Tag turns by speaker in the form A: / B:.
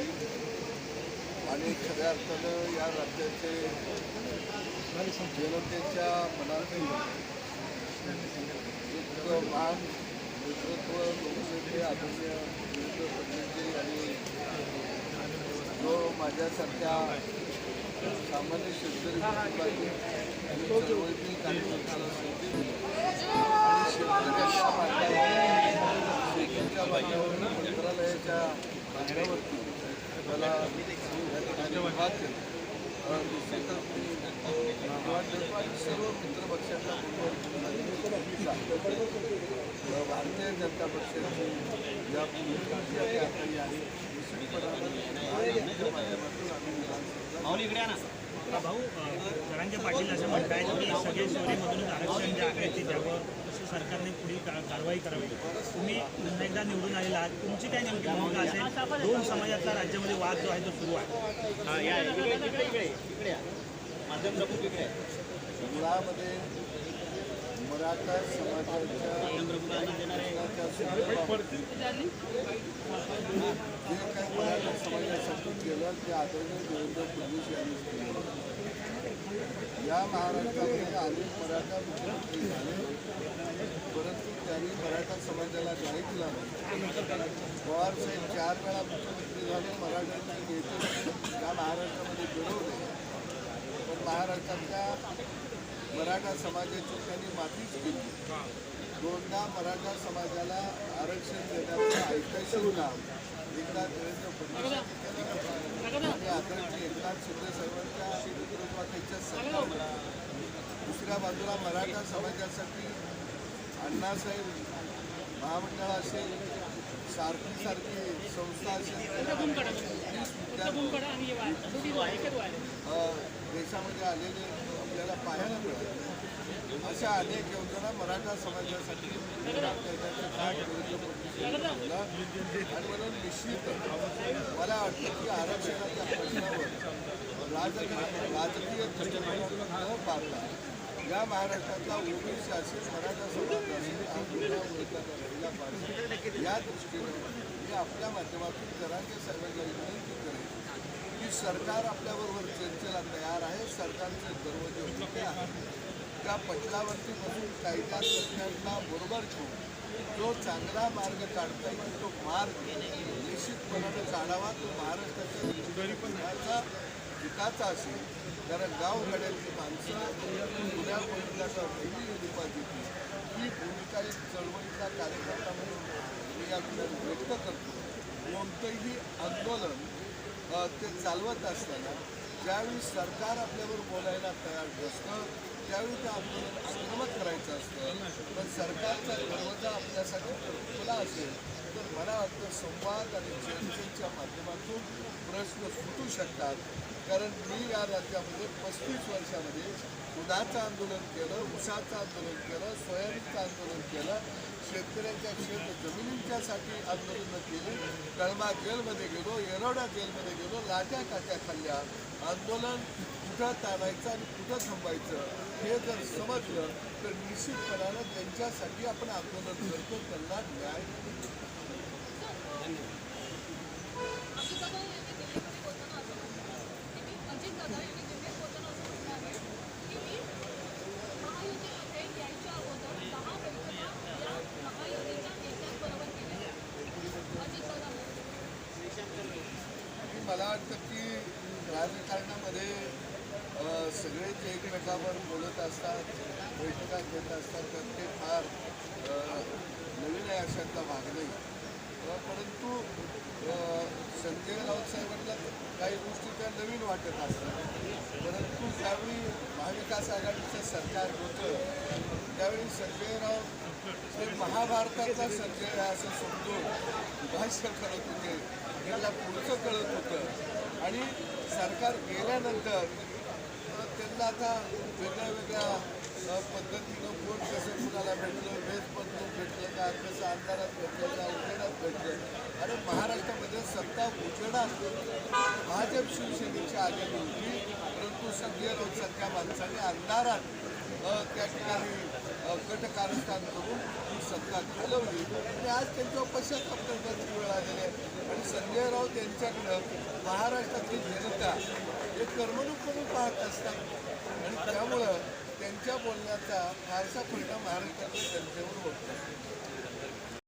A: आणि खऱ्या अर्थानं या राज्याचे जनतेच्या मनातील एक मान नेतृत्व लोकनेते आदरणीय देवेंद्र फडणवीसजी आणि जो माझ्यासारख्या सामान्य शेतकरी चळवळीतील आणि शेतकऱ्याच्या मार्गावर शेतीच्या मार्गावर मंत्रालयाच्या मार्गावरती मला या केला सर्व मित्रपक्षांना भारतीय जनता पक्षाची आहे निश्चितपणानं
B: भाऊ जरांगे पाटील असं म्हणत आहेत की सगळे शहरीमधूनच आरक्षण जे आखण्याची द्यावं. सरकारने पुढील का- कारवाई करावी. तुम्ही पुन्हा एकदा निवडून आलेला आहात. तुमची काय नेमकी भूमिका असेल? दोन समाजाचा राज्यामध्ये वाद जो आहे तो सुरू आहे.
C: हा या इकडे इकडे इकडे इकडे या. माध्यम प्रमुख इकडे आहे.
A: मुळामध्ये मराठा समाजाच्या जे काही मराठा समाजासाठी केलं ते आदरणीय देवेंद्र फडणवीस यांनी केलं. या महाराष्ट्रामध्ये अनेक मराठा मुख्यमंत्री झाले. परंतु त्यांनी मराठा समाजाला न्याय दिला पवार साहेब चार वेळा मुख्यमंत्री झाले मराठ्यांचे नेते या महाराष्ट्रामध्ये घडवले पण महाराष्ट्रातल्या मराठा समाजाची त्यांनी मातीच केली. दोनदा मराठा समाजाला आरक्षण देण्याचं ऐकायचं काम एकदा देवेंद्र फडणवीस आणि आदरणीय एकनाथ शिंदे साहेबांच्या नेतृत्वाखालच्या सरकारला दुसऱ्या बाजूला मराठा समाजासाठी अण्णासाहेब महामंडळ असेल सारखी सारखी संस्था असेल देशामध्ये आलेले आपल्याला पाहायला मिळाले. अशा अनेक योजना मराठा समाजासाठी आणि म्हणून निश्चित मला वाटतं की आरक्षणाच्या प्रश्नावर राजकीय राजकीय दृष्टिकोन न पाहता या महाराष्ट्रातला ओबीसी असेल मराठा समाज असेल पाहिजे या दृष्टीने मी आपल्या माध्यमातून जरांगे साहेबांना विनंती करेन सरकार आपल्याबरोबर चर्चेला तयार आहे. सरकारचे दरवाजे मोठे आहेत त्या पटलावरती बसून कायदा सरकारला बरोबर ठेवून जो चांगला मार्ग काढता येईल तो मार्ग निश्चितपणाने काढावा. तो महाराष्ट्राच्या विकासाचा असेल कारण गावगाड्यातली माणसं पुण्यापर्यंत पहिली गेली पाहिजे ही भूमिका एक चळवळीचा कार्यकर्ता म्हणून मी या व्यक्त करतो. कोणतंही आंदोलन ते चालवत असताना ज्यावेळी सरकार आपल्यावर बोलायला तयार नसतं त्यावेळी ते आंदोलन आक्रमक करायचं असतं. पण सरकारचा दरवाजा आपल्यासाठी खुला असेल. तर मला वाटतं संवाद आणि चर्चेच्या माध्यमातून प्रश्न सुटू शकतात. कारण मी या राज्यामध्ये पस्तीस वर्षामध्ये दुधाचं आंदोलन केलं उसाचं आंदोलन केलं सोयाबीनचं आंदोलन केलं शेतकऱ्यांच्या शेत जमिनींच्यासाठी आंदोलनं केली कळमा जेलमध्ये गेलो येरवडा जेलमध्ये गेलो लाट्या काट्या खाल्ल्या. आंदोलन कुठं ताणायचं आणि कुठं थांबायचं हे जर समजलं तर निश्चितपणानं त्यांच्यासाठी आपण आंदोलन करतो त्यांना न्याय मला वाटतं की राजकारणामध्ये सगळेच एकमेकावर बोलत असतात बैठका घेत असतात तर ते फार नवीन आहे अशातला भाग नाही. होता परंतु संजय राऊत साहेबांना काही गोष्टी त्या नवीन वाटत असतात. परंतु त्यावेळी महाविकास आघाडीचं सरकार होतं त्यावेळी संजय राऊत हे महाभारताचा संजय आहे असं समजून भाष्य करत होते. त्यांना पुढचं कळत होतं. आणि सरकार गेल्यानंतर त्यांना आता वेगळ्या वेगळ्या पद्धतीनं कोण कसं कुणाला भेटलं वेज बदलून भेटलं का कसं अंधारात भेटलं का कारण आणि महाराष्ट्रामध्ये सत्ता उजेडात भाजप शिवसेनेची आलेली होती परंतु संजय लोकसंख्या माणसाने अंधारात त्या ठिकाणी अ, कारस्थान करून ही सत्ता घालवली आणि आज त्यांच्यावर पश्चाताप करण्याची वेळ आलेली आहे. आणि संजय राऊत यांच्याकडं महाराष्ट्रातली जनता हे करमणूक म्हणून पाहत असतात. आणि त्यामुळं त्यांच्या बोलण्याचा फारसा परिणाम महाराष्ट्रातल्या जनतेवर होतो